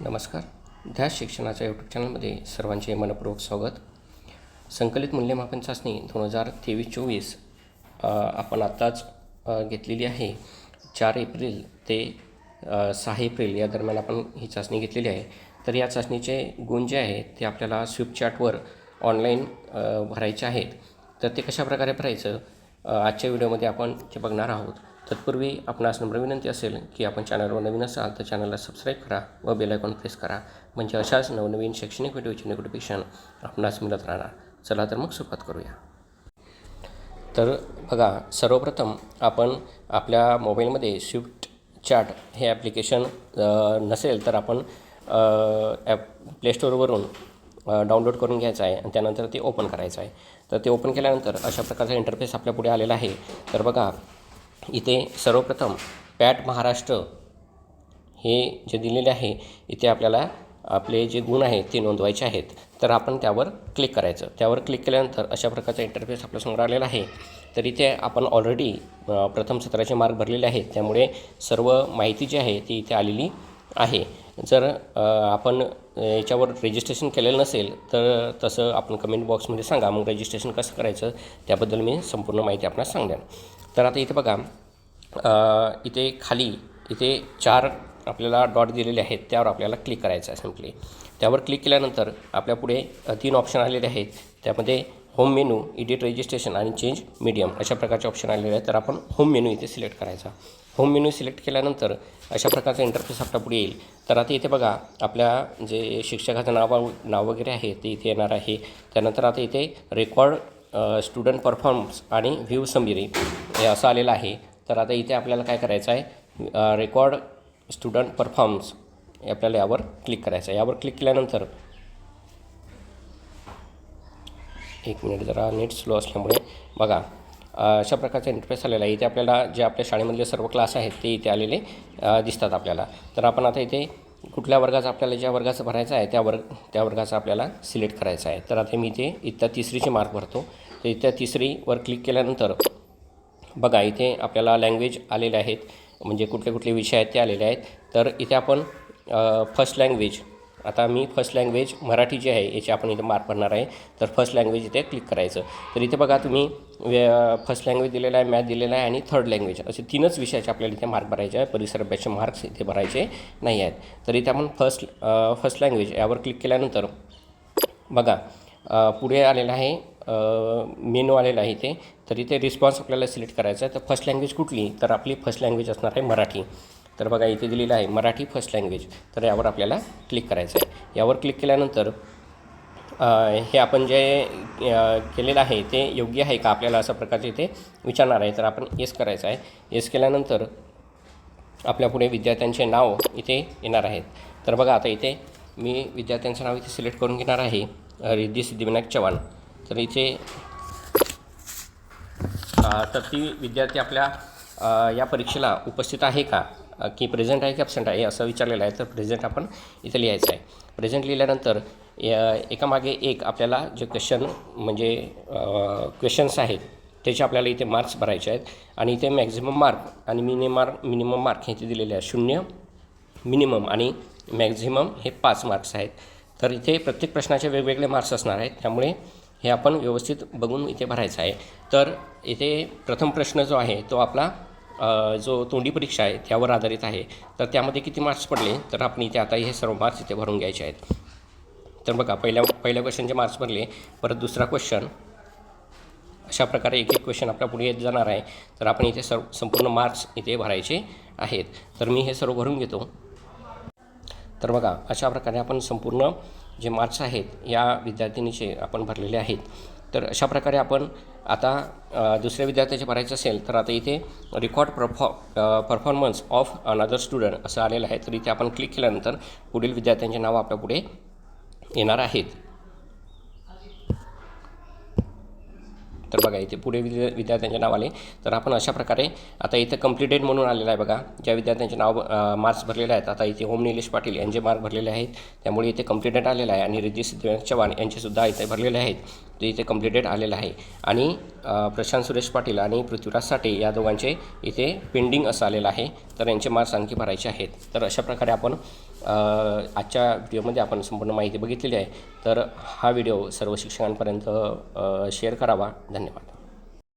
नमस्कार. ध्यास शिक्षणाच्या यूट्यूब चॅनलमध्ये सर्वांचे मनपूर्वक स्वागत. संकलित मूल्यमापन चाचणी दोन हजार तेवीस चोवीस आपण आत्ताच घेतलेली आहे. चार एप्रिल ते सहा एप्रिल या दरम्यान आपण ही चाचणी घेतलेली आहे. तर या चाचणीचे गुण जे आहेत ते आपल्याला स्विपचॅटवर ऑनलाईन भरायचे आहेत. तर ते कशाप्रकारे भरायचं? आजच्या व्हिडिओमध्ये आपण ते बघणार आहोत. तत्पूर्वी आपणास नम्र विनंती असेल की आपण चॅनलवर नवीन असाल तर चॅनलला सबस्क्राईब करा व बेल आयकॉन प्रेस करा. म्हणजे अशाच नवनवीन शैक्षणिक व्हिडिओचे नोटिफिकेशन आपणास मिळत राहणार. चला तर मग सुरुवात करूया. तर बघा सर्वप्रथम आपण आपल्या मोबाईलमध्ये स्विफ्ट चॅट हे ॲप्लिकेशन नसेल तर आपण ॲप प्लेस्टोरवरून डाउनलोड करून घ्यायचं आहे आणि त्यानंतर ते ओपन करायचं आहे. तर ते ओपन केल्यानंतर अशा प्रकारचा इंटरफेस आपल्या पुढे आलेला आहे. तर बघा इथे सर्वप्रथम पॅट महाराष्ट्र हे जे दिलेले आहे इथे आपल्याला आपले जे गुण आहेत ते नोंदवायचे आहेत. तर आपण त्यावर क्लिक करायचं. त्यावर क्लिक केल्यानंतर अशा प्रकारचा इंटरफेस आपल्यासमोर आलेला आहे. तर इथे आपण ऑलरेडी प्रथम सत्राचे मार्क भरलेले आहेत. त्यामुळे सर्व माहिती जी आहे ती इथे आलेली आहे. जर आपण याच्यावर रजिस्ट्रेशन केलेलं नसेल तर तसं आपण कमेंट बॉक्समध्ये सांगा. मग रजिस्ट्रेशन कसं करायचं त्याबद्दल मी संपूर्ण माहिती आपणास सांगेन. तर आता इथे बघा इथे खाली इथे चार आपल्याला डॉट दिलेले आहेत त्यावर आपल्याला क्लिक करायचं आहे सिम्पली त्यावर क्लिक केल्यानंतर आपल्यापुढे तीन ऑप्शन आलेले आहेत. त्यामध्ये होम मेनू एडिट रजिस्ट्रेशन आणि चेंज मीडियम अशा प्रकारचे ऑप्शन आलेले आहेत. तर आपण होम मेनू इथे सिलेक्ट करायचा. होम मेनू सिलेक्ट केल्यानंतर अशा प्रकारचा इंटरफेस आपल्या पुढे येईल. तर आता इथे बघा आपल्या जे शिक्षकाचं नाव नाव वगैरे आहे ते इथे येणार आहे. त्यानंतर आता इथे रेकॉर्ड स्टुडंट परफॉर्मन्स आणि व्ह्यू समिरी हे असं आलेलं आहे. तर आता इथे आपल्याला काय करायचं आहे? रेकॉर्ड स्टुडंट परफॉर्मन्स हे आपल्याला यावर क्लिक करायचं आहे. यावर क्लिक केल्यानंतर एक मिनिट जरा नेट स्लो असल्यामुळे बघा अशा प्रकारचा इंटरफेस आलेला आहे. इथे आपल्याला जे आपल्या शाळेमधले सर्व क्लास आहेत ते इथे आलेले दिसतात आपल्याला. तर आपण आता इथे कुठल्या वर्गाचं आपल्याला ज्या वर्गाचं भरायचं आहे त्या वर्ग त्या वर्गाचं आपल्याला सिलेक्ट करायचं आहे. तर आता मी इथे इथं तिसरीचे मार्क भरतो. तर इथं तिसरीवर क्लिक केल्यानंतर बघा इथे आपल्याला लँग्वेज आलेले आहेत म्हणजे कुठले कुठले विषय आहेत ते आलेले आहेत. तर इथे आपण फर्स्ट लँग्वेज आता मी फर्स्ट लँग्वेज मराठी जी आहे याची आपण इथे मार्क भरणार आहे. तर फर्स्ट लँग्वेज इथे क्लिक करायचं. तर इथे बघा तुम्ही फर्स्ट लँग्वेज दिलेला आहे मॅथ दिलेला आहे आणि थर्ड लँग्वेज असे तीनच विषयाचे आपल्याला इथे मार्क भरायचे आहे परिसर अभ्यासचे मार्क्स इथे भरायचे नाही आहेत. तर इथे आपण फर्स्ट फर्स्ट लँग्वेज यावर क्लिक केल्यानंतर बघा पुढे आलेलं आहे मेनू आलेला आहे इथे. तर इथे रिस्पॉन्स आपल्याला सिलेक्ट करायचा आहे. तर फर्स्ट लँग्वेज कुठली? तर आपली फर्स्ट लँग्वेज असणार आहे मराठी. तर बघा इथे दिलेलं आहे मराठी फर्स्ट लँग्वेज तर यावर आपल्याला क्लिक करायचं आहे. यावर क्लिक केल्यानंतर हे आपण जे केलेलं आहे ते योग्य आहे का? आपल्याला अशा प्रकारचे इथे विचारणार आहे. तर आपण येस करायचं आहे. येस केल्यानंतर आपल्या पुढे विद्यार्थ्यांचे नाव इथे येणार आहेत. तर बघा आता इथे मी विद्यार्थ्यांचं नाव इथे सिलेक्ट करून घेणार आहे. रिद्धी सिद्धिविनायक चव्हाण. तर इथे तर ती विद्यार्थी आपल्या या परीक्षेला उपस्थित आहे का? की प्रेझेंट आहे की ॲबसेंट आहे असं विचारलेलं आहे. तर प्रेझेंट आपण इथे लिहायचं आहे. प्रेझेंट लिहिल्यानंतर या- एकामागे एक आपल्याला जे क्वेश्चन म्हणजे क्वेश्चन्स आहेत त्याचे आपल्याला इथे मार्क्स भरायचे आहेत. आणि इथे मॅक्झिमम मार्क आणि मिनिमम मार्क मिनिमम मार्क हे इथे दिलेले आहे शून्य मिनिमम आणि मॅक्झिमम हे पाच मार्क्स आहेत. तर इथे प्रत्येक प्रश्नाचे वेगवेगळे मार्क्स असणार आहेत. त्यामुळे हे आपण व्यवस्थित बघून इथे भरायचं आहे. तर इथे प्रथम प्रश्न जो आहे तो आपला जो तोंडी परीक्षा आहे त्यावर आधारित आहे. तर त्यामध्ये किती मार्क्स पडले? तर आपण इथे आता हे सर्व मार्क्स इथे भरून घ्यायचे आहेत. तर बघा पहिल्या पहिल्या क्वेश्चनचे मार्क्स भरले. परत दुसरा क्वेश्चन अशा प्रकारे एक एक क्वेश्चन आपल्या पुढे येत जाणार आहे. तर आपण इथे सर्व संपूर्ण मार्क्स इथे भरायचे आहेत. तर मी हे सर्व भरून घेतो. तर बघा अशा प्रकारे आपण संपूर्ण जे मार्क्स आहेत या विद्यार्थिनीचे आपण भरलेले आहेत. तर अशा प्रकारे आपण आता दुसऱ्या विद्यार्थ्याचे भरायचं असेल तर आता इथे रेकॉर्ड परफॉ परफॉर्मन्स ऑफ अनदर स्टुडंट असं आलेलं आहे. तर इथे आपण क्लिक केल्यानंतर पुढील विद्यार्थ्यांचे नाव आपल्या पुढे येणार आहेत. तर बघा इथे पुढे विद्या विद्यार्थ्यांचे नाव आले. तर आपण अशा प्रकारे आता इथे कम्प्लिटेड म्हणून आलेलं आहे बघा. ज्या विद्यार्थ्यांचे नाव मार्क्स भरलेले आहेत. आता इथे होम निलेश पाटील यांचे मार्क भरलेले आहेत. त्यामुळे इथे कम्प्लिटेड आलेलं आहे. आणि रिद्धी चव्हाण यांचेसुद्धा इथे भरलेले आहेत. ते इथे कम्प्लिटेड आलेलं आहे. आणि प्रशांत सुरेश पाटील आणि पृथ्वीराज साठे या दोघांचे इथे पेंडिंग असं आलेलं आहे. तर यांचे मार्क्स आणखी भरायचे आहेत. तर अशा प्रकारे आपण आजच्या व्हिडिओमध्ये आपण संपूर्ण माहिती बघितलेली आहे. तर हा व्हिडिओ सर्व शिक्षकांपर्यंत शेअर करावा. धन्यवाद.